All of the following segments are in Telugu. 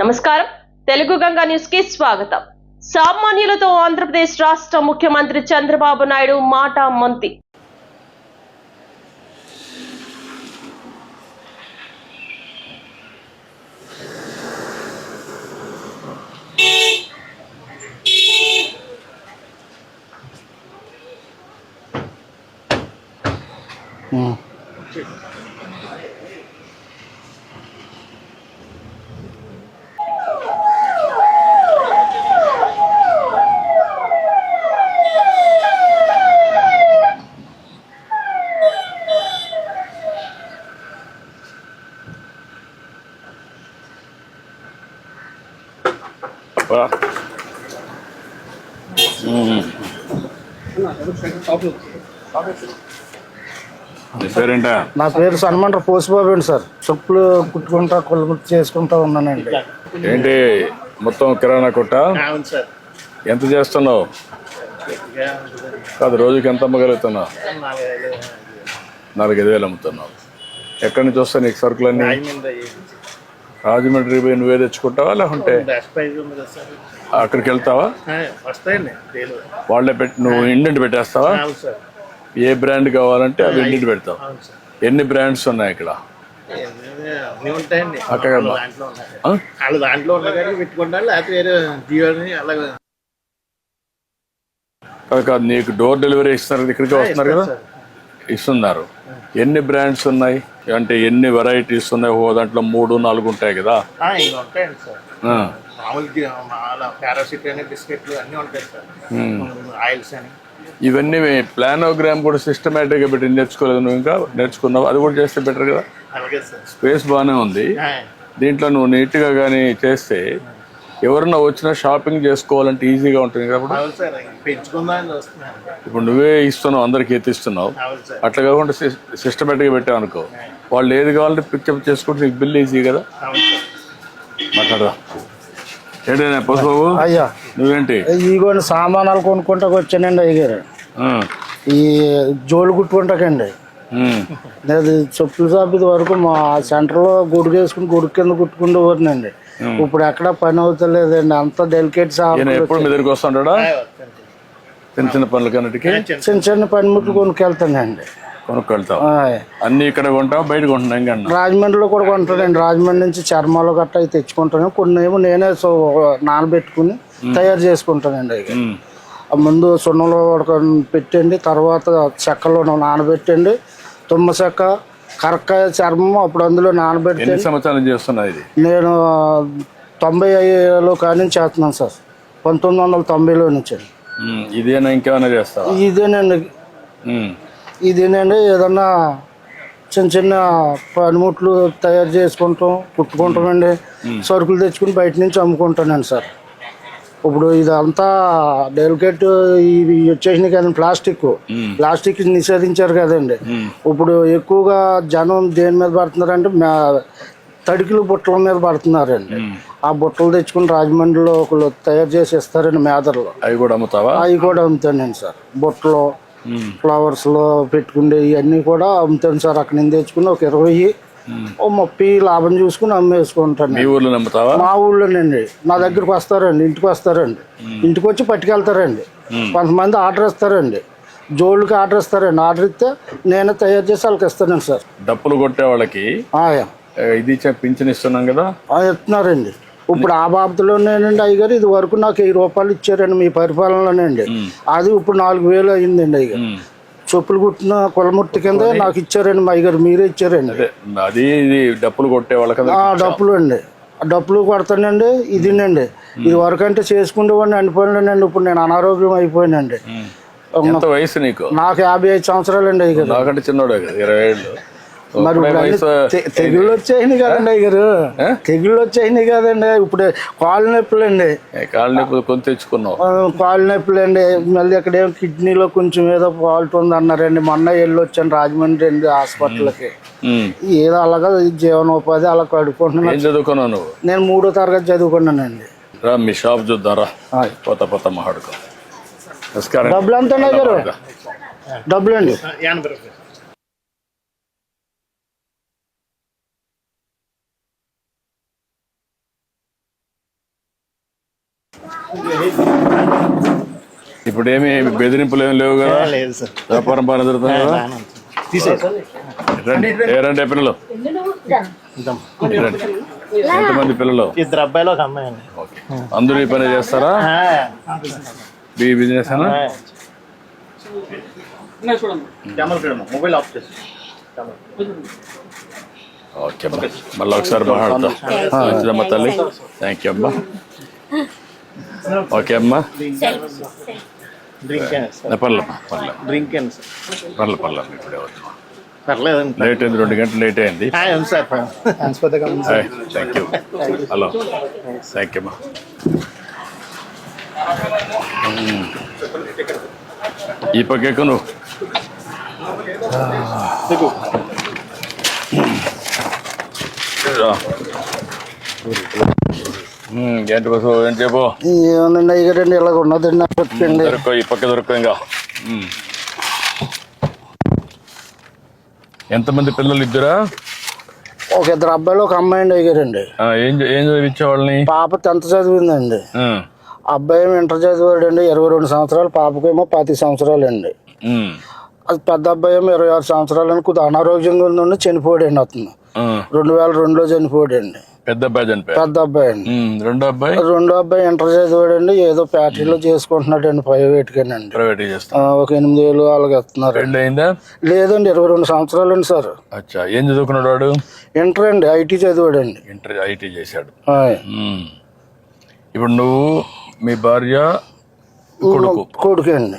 నమస్కారం. తెలుగు గంగా న్యూస్కి స్వాగతం. సామాన్యులతో ఆంధ్రప్రదేశ్ రాష్ట్ర ముఖ్యమంత్రి చంద్రబాబు నాయుడు మాట మంతి. వా. పేరేంటా? నా పేరు సన్మండ్ర పోసిబాబు అండి సార్. చెప్పులు కుట్టుకుంటా కొలుగుట్టు చేసుకుంటా ఉన్నానండి. ఏంటి? మొత్తం కిరాణా కొట్ట? ఎంత చేస్తున్నావు? కాదు రోజుకి ఎంత అమ్మగలుగుతున్నావు? నాలుగైదు వేలు. అమ్ముతున్నావు. ఎక్కడి నుంచి వస్తాయి నీకు సరుకులన్నీ? రాజమండ్రి పోయి నువ్వే తెచ్చుకుంటావా? లేకుంటే అక్కడికి వెళ్తావా? వాళ్ళే పెట్టి నువ్వు ఇండింటి పెట్టేస్తావా? ఏ బ్రాండ్ కావాలంటే అవి ఇండింటి పెడతావు. ఎన్ని బ్రాండ్స్ ఉన్నాయి ఇక్కడ? అక్కడ వాళ్ళ దాంట్లో పెట్టుకుంటారు లేకపోతే వేరే జియోని అలాగే. కాదు నీకు డోర్ డెలివరీ ఇస్తున్నారు ఇక్కడికి వస్తున్నారు కదా? ఇస్తున్నారు. ఎన్ని బ్రాండ్స్ ఉన్నాయి? అంటే ఎన్ని వెరైటీస్ ఉన్నాయి? ఓ దాంట్లో మూడు నాలుగు ఉంటాయి కదా. ఉంటాయండి సార్. మామూలు పారాసిట్ అని బిస్కెట్లు అన్నీ ఉంటాయి సార్. ఆయిల్స్ అని. ఇవన్నీ ప్లానోగ్రామ్ కూడా సిస్టమేటిక్గా పెట్టి నేర్చుకోలేదు నువ్వు ఇంకా? నేర్చుకున్నావు? అది కూడా చేస్తే బెటర్ కదా? స్పేస్ బాగానే ఉంది. దీంట్లో నువ్వు నీట్గా కానీ చేస్తే ఎవరన్నా వచ్చినా షాపింగ్ చేసుకోవాలంటే ఈజీగా ఉంటుంది వస్తున్నాను. ఇప్పుడు నువ్వే ఇస్తున్నావు అందరికి ఎత్తిస్తున్నావు. అట్లా కాకుండా సిస్టమేటిక్గా పెట్టావు అనుకో. వాళ్ళు ఏది కావాలంటే పిక్చప్ చేసుకుంటే నీకు బిల్ ఈజీ కదా? మాట్లాడదా ఏంటైనా పసుబాబు? అయ్యా. నువ్వేంటి? ఇగోండి సామానాలు కొనుక్కుంటా వచ్చానండి అయ్యారు ఆ, ఈ జోలు కుట్టుకుంటాకండి. అది చెప్పుల షాప్ ఇది వరకు మా సెంటర్లో గుడి వేసుకుని గుడి కింద కుట్టుకుంటూ పోతున్నాండి ఇప్పుడు ఎక్కడ పని అవుతలేదండి. అంత డెలికేట్ ఎప్పుడు మీ దగ్గరికి వస్తుంటాడా? చిన్న చిన్న పనులకన్నిటికీ? చిన్న చిన్న పనిముట్లు కొనుక్కెళ్తానండి. కొనుక్కెళ్తావు. ఆయ్. అన్ని ఇక్కడ కొంటావు? బయట రాజమండ్రిలో కూడా కొంటానండి. రాజమండ్రి నుంచి చర్మాలు గట్ట అవి తెచ్చుకుంటాను. కొన్ని ఏమో నేనే సో నానబెట్టుకుని తయారు చేసుకుంటానండి అవి. ఆ ముందు సున్నంలో పెట్టండి తర్వాత చెక్కలో నానబెట్టండి తుమ్మ చెక్క కరక్కాయ చర్మం అప్పుడు అందులో నానబెట్టి ఎన్ని సంవత్సరాలు ఇది? నేను తొంభై ఐదులో కానీ చేస్తున్నాను సార్. పంతొమ్మిది వందల తొంభైలో నుంచి. ఇదేనా ఇంకేమైనా చేస్తావా? ఇదేనండి ఇదేనండి ఏదన్నా చిన్న చిన్న పనిముట్లు తయారు చేసుకుంటాం కుట్టుకుంటామండి. సరుకులు తెచ్చుకుని బయట నుంచి అమ్ముకుంటానండి సార్. ఇప్పుడు ఇదంతా డెలికేట్ ఇవి వచ్చేసినాయి కదండి ప్లాస్టిక్. ప్లాస్టిక్ నిషేధించారు కదండి. ఇప్పుడు ఎక్కువగా జనం దేని మీద పడుతున్నారంటే తడికిలు బుట్టల మీద పడుతున్నారండి. ఆ బుట్టలు తెచ్చుకుని రాజమండ్రిలో ఒకళ్ళు తయారు చేసి ఇస్తారండి మేదర్లో. అవి కూడా అమ్ముతావా? అవి కూడా అమ్ముతానండి సార్. బుట్టలు ఉమ్, ఫ్లవర్స్లో పెట్టుకునే ఇవన్నీ కూడా అమ్ముతాను సార్. అక్కడ నుంచి తెచ్చుకుని ఒక ఇరవై ఓ ముప్పై లాభం చూసుకుని అమ్మేసుకుంటాను మీ ఊర్లో అమ్ముతావా మా ఊళ్ళోనండి నా దగ్గరికి వస్తారండి ఇంటికి వస్తారండి. ఇంటికి వచ్చి పట్టుకెళ్తారండి. కొంతమంది ఆర్డర్ ఇస్తారండి. జోళ్ళకి ఆర్డర్ ఇస్తారండి. ఆర్డర్ ఇస్తే నేనే తయారు చేసి వాళ్ళకి ఇస్తానండి సార్. డప్పులు కొట్టే వాళ్ళకి ఇది పింఛన్ ఇస్తున్నాం కదా? ఇస్తున్నారండి. ఇప్పుడు ఆ బాబతులోనేనండి అయ్యగారు ఇది వరకు నాకు వెయ్యి రూపాయలు ఇచ్చారండి మీ పరిపాలనలోనండి అది ఇప్పుడు నాలుగు వేలు అయిందండి అయ్యగారు. చెప్పులు కుట్టిన కులముట్టి కింద నాకు ఇచ్చారండి మా అయ్యగారు మీరే ఇచ్చారండి. అదే ఇది డప్పులు కొట్టే వాళ్ళకి ఆ డప్పులు అండి. ఆ డప్పులు కొడతానండి ఇదినండి. ఇది వరకు అంటే చేసుకుంటేవాడిని అనిపోయినండి ఇప్పుడు నేను అనారోగ్యం అయిపోయానండి వయసు నీకు? నాకు యాభై ఐదు సంవత్సరాలు అండి అయ్యగారు. నాకంటే చిన్నోడే కదా ఇరవై ఏళ్ళు. మరి తెగుళ్ళు వచ్చాయినాయి కదండి అయ్యగారు తెగుళ్ళు వచ్చాయినాయి కదండి. ఇప్పుడు కాళ్ళు నొప్పులు అండి కాళ్ళ నొప్పులు కొని తెచ్చుకున్నావు? ఆ, కాళ్ళు నొప్పులు అండి మళ్ళీ అక్కడ ఏమో కిడ్నీలో కొంచెం ఏదో ఫాల్ట్ ఉంది అన్నారండి. మొన్న వెళ్ళి వచ్చాను రాజమండ్రి అండి హాస్పిటల్కి. ఏదో అలాగా జీవనోపాధి అలా కడుక్కుంటున్నాను ఏం చదువుకున్నావు నువ్వు? నేను మూడో తరగతి చదువుకున్నానండి. రా మీ షాప్ చూద్దాం రా ఆయ్. పోత పోత మాట్లాడుకో నమస్కారం. డబ్బులు ఎంత గారు? డబ్బులు అండి. ఇప్పుడు ఏమి బెదిరింపులు ఏమి లేవు కదా? లేదు సార్. వ్యాపారం బాగా జరుగుతుంది కదా? రండి. ఏ రండి పిల్లలు? రండి. ఎంతమంది పిల్లలు? ఇద్దరు అబ్బాయిలు ఒక అమ్మాయి అండి. ఓకే. అందరూ ఈ పని చేస్తారా? బీ బిజినెస్ అనా మొబైల్ ఆఫ్ చేసి. ఓకే అమ్మా. మళ్ళీ ఒకసారి మాట్లాడతాం. మంచిదమ్మా తల్లి. థ్యాంక్ యూ అమ్మా. ఓకే అమ్మా. పర్లే పర్లే డ్రింక్ పర్లే పర్లే ఇప్పుడే వద్దు పర్లేదండి లేట్ అయింది రెండు గంటలు లేట్ అయింది. Thank you hello. Thank you అమ్మా మ్మ్. ఈ పక్క ఎక్కు నువ్వు. రా. ఏంటి బస్సు ఏం చెప్పు? ఏమన్నా అయ్యారండి ఇలాగ ఉన్నదండి వచ్చండి దొరకో ఈ పక్క దొరకో ఇంకా. ఎంతమంది పిల్లలు ఇద్దరా? ఒక ఇద్దరు అబ్బాయిలు ఒక అమ్మాయి అండి అయ్యారండి ఏం ఏం చదివించే వాళ్ళని పాప టెన్త్ చదివిందండి. అబ్బాయి ఇంటర్ చదివాడండి ఇరవై రెండు సంవత్సరాలు పాపకేమో పాతి సంవత్సరాలు అండి పెద్ద అబ్బాయి ఏమో ఇరవై ఆరు సంవత్సరాలు అని కొద్దిగా అనారోగ్యంగా ఉందండి చనిపోయాడండి అతను. రెండు వేల రెండులో చనిపోయాడండి. పెద్ద అబ్బాయి పెద్ద అబ్బాయి అండి. రెండో అబ్బాయి? రెండో అబ్బాయి ఇంటర్ చదివాడండి ఏదో ఫ్యాక్టరీలో చేసుకుంటున్నాడండి ప్రైవేట్ గానండి ప్రైవేట్ చేస్తాం ఒక ఎనిమిది వేలు అలాగ ఇస్తున్నారు పెళ్ళి అయిందా లేదండి ఇరవై రెండు సంవత్సరాలు అండి సార్. అచ్చా ఏం చదువుకున్నాడు వాడు? ఇంటర్ అండి ఐటీ చదివాడండి. ఇంటర్ ఐటీ చేశాడు. ఇప్పుడు నువ్వు మీ భార్య కొడుకు. కొడుకు అండి.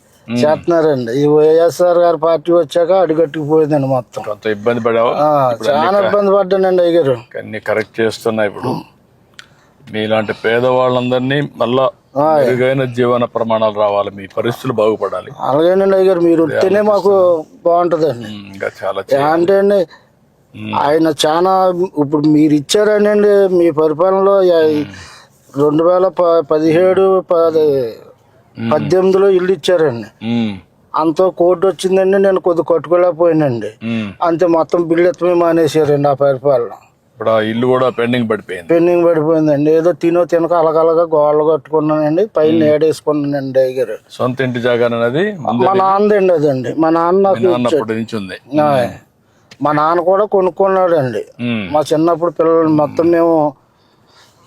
చేస్తున్నారండి. ఈ వైఎస్ఆర్ గారి పార్టీ వచ్చాక అడుగట్టుకుపోయిందండి మొత్తం. కొంత ఇబ్బంది పడావా? చాలా ఇబ్బంది పడ్డానండి అయ్యారు అన్ని కరెక్ట్ చేస్తున్నా ఇప్పుడు. మీలాంటి పేదవాళ్ళందరినీ మళ్ళా మెరుగైన జీవన ప్రమాణాలు రావాలి. మీ పరిస్థితులు బాగుపడాలి. అలాగేనండి అయ్యారు మీరు వస్తేనే మాకు బాగుంటుందండి. ఇంకా చాలా అంటే అండి ఆయన చాలా ఇప్పుడు మీరు ఇచ్చారనండి మీ పరిపాలనలో రెండు వేల పదిహేడు పది పద్దెనిమిదిలో ఇల్లు ఇచ్చారండి. అంత కోర్టు వచ్చిందండి నేను కొద్ది కట్టుకోలేకపోయానండి. అంతే మొత్తం బిల్లు ఎత్తమే మానేశారండి ఆ పరిపాలన. ఇప్పుడు ఆ ఇల్లు కూడా పెండింగ్ పడిపోయింది. పెండింగ్ పడిపోయిందండి. ఏదో తినో తినక అలగలగా గోళ్ళు కట్టుకున్నానండి పైన ఏడేసుకున్నానండి అయ్యారు సొంత ఇంటి జాగా అనేది మా నాన్నదండి అదండి. మా నాన్న నాకు ఇచ్చాడు. అన్నప్పటి నుంచి ఉంది. ఆయ్. మా నాన్న కూడా కొనుక్కున్నాడండి. మా చిన్నప్పుడు పిల్లలు మొత్తం మేము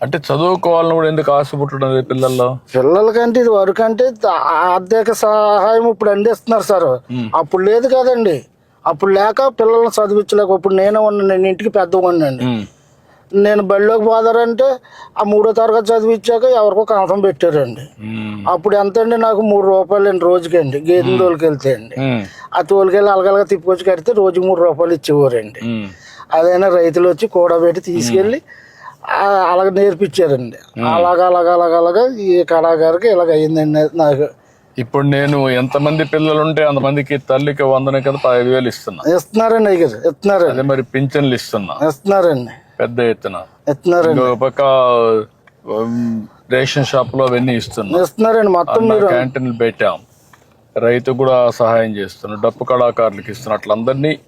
అంటే చదువుకోవాలని కూడా ఎందుకు ఆశ పుట్టడం లేదు పిల్లల్లో? పిల్లలకంటే ఇది వరకు అంటే ఆర్థిక సహాయం ఇప్పుడు అందిస్తున్నారు సార్. అప్పుడు లేదు కదండి. అప్పుడు లేక పిల్లల్ని చదివించలేక ఇప్పుడు నేనే ఉన్నాను నేను ఇంటికి పెద్ద ఉన్నాండి మ్మ్. నేను బడిలోకి పోదారంటే ఆ మూడో తరగతి చదివించాక ఎవరికో కంఠం పెట్టారండి. అప్పుడు ఎంత అండి నాకు మూడు రూపాయలు అండి రోజుకండి. గేదెని తోలుకెళ్తే అండి. ఆ తోలుకెళ్ళి అలగలగా తిప్పుకొచ్చి కడితే రోజుకి మూడు రూపాయలు ఇచ్చేవారండి. అదైనా రైతులు వచ్చి కూడబెట్టి తీసుకెళ్ళి అలాగ నేర్పించారండి. అలాగ అలాగ అలాగ అలాగా ఈ కళాకారికి ఇలాగ అయ్యిందండి నాకు. ఇప్పుడు నేను ఎంతమంది పిల్లలు ఉంటే అంతమందికి తల్లికి వందన కింద పదహైదు వేలు ఇస్తున్నా. ఇస్తున్నారండి అయ్యారు ఇస్తున్నారండి. అదే మరి పింఛన్లు ఇస్తున్నా. ఇస్తున్నారండి. పెద్ద ఎత్తున. ఇస్తున్నారండి. ఇంకో పక్క రేషన్ షాప్లో అవన్నీ ఇస్తున్నా. ఇస్తున్నారండి మొత్తం మీరు. క్యాంటీన్లు పెట్టాం. రైతు కూడా సహాయం చేస్తున్నాం డప్పు కళాకారులకు ఇస్తున్నా. అట్లా అందరినీ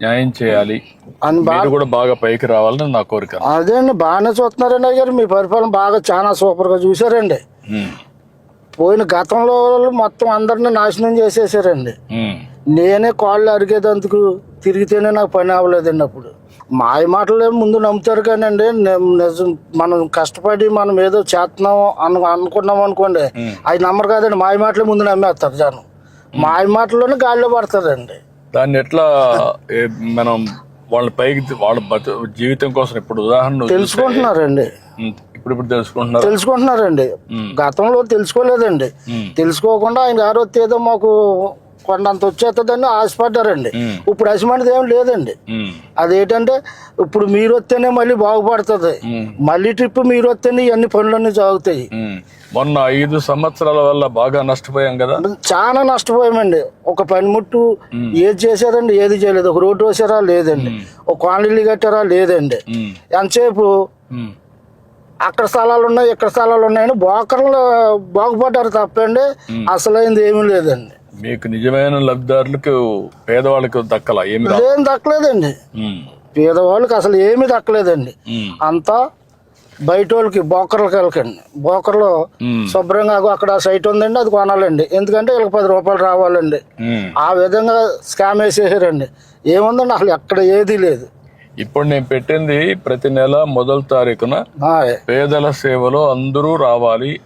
న్యాయం చేయాలి. అని బా మీరు కూడా బాగా పైకి రావాలని నా కోరిక. అదే అండి బాగానే చూస్తున్నారండి అయ్యారు మీ పరిపాలన బాగా చాలా సూపర్గా చూసారండి ఉమ్. పోయిన గతంలో మొత్తం అందరిని నాశనం చేసేసారండి. నేనే కాళ్ళు అరిగేదందుకు తిరిగితేనే నాకు పని అవ్వలేదండి అప్పుడు. మాయ మాటలే ముందు నమ్ముతారు కానండి. నిజం మనం కష్టపడి మనం ఏదో చేస్తున్నాం అను అనుకున్నాం అనుకోండి అవి నమ్మరు కాదండి. మాయ మాటలే ముందు నమ్మేస్తారు జనం. మాయ మాటల్లోనే గాలిలో పడతారండి. దాన్ని ఎట్లా మనం వాళ్ళ పైకి వాళ్ళ జీవితం కోసం ఇప్పుడు ఉదాహరణ తెలుసుకుంటున్నారండి. ఇప్పుడు ఇప్పుడు తెలుసుకుంటున్నారు? తెలుసుకుంటున్నారండి. గతంలో తెలుసుకోలేదండి. తెలుసుకోకుండా ఆయన గారు ఏదో మాకు కొండంత వచ్చేస్తుందని ఆశపడ్డారండి. ఇప్పుడు అసిమంటిది ఏం లేదండి. అదేంటంటే ఇప్పుడు మీరు వస్తేనే మళ్ళీ బాగుపడుతుంది. మళ్ళీ ట్రిప్ మీరు వస్తేనే ఇవన్నీ పనులన్నీ సాగుతాయి. ఉమ్. మొన్న ఐదు సంవత్సరాల వల్ల బాగా నష్టపోయాం కదా? చాలా నష్టపోయామండి. ఒక పనిముట్టు ఏది చేశారండి ఏది చేయలేదు. ఒక రోడ్డు వేసారా? లేదండి. ఒక కాలనీలు కట్టారా? లేదండి. ఎంతసేపు? అక్కడ స్థలాలు ఉన్నాయి ఇక్కడ స్థలాలు ఉన్నాయని బోకర్లు బాగుపడ్డారు తప్పండి. అసలైంది ఏమీ లేదండి. మీకు నిజమైన లబ్ధిదారులకు పేదవాళ్ళకి దక్కల? ఏమి ఏం దక్కలేదండి. పేదవాళ్ళకి అసలు ఏమీ దక్కలేదండి. అంతా బయట వాళ్ళకి బోకర్లకి వెళ్ళకండి. బోకర్లో శుభ్రంగా అక్కడ సైట్ ఉందండి అది కొనాలండి. ఎందుకంటే వీళ్ళకి పది రూపాయలు రావాలండి. ఆ విధంగా స్కామ్ వేసేసారండి. ఏముందండి అసలు ఎక్కడ ఏదీ లేదు. ఇప్పుడు నేను పెట్టింది ప్రతి నెల మొదటి తారీఖున. పేదల సేవలో అందరూ రావాలి.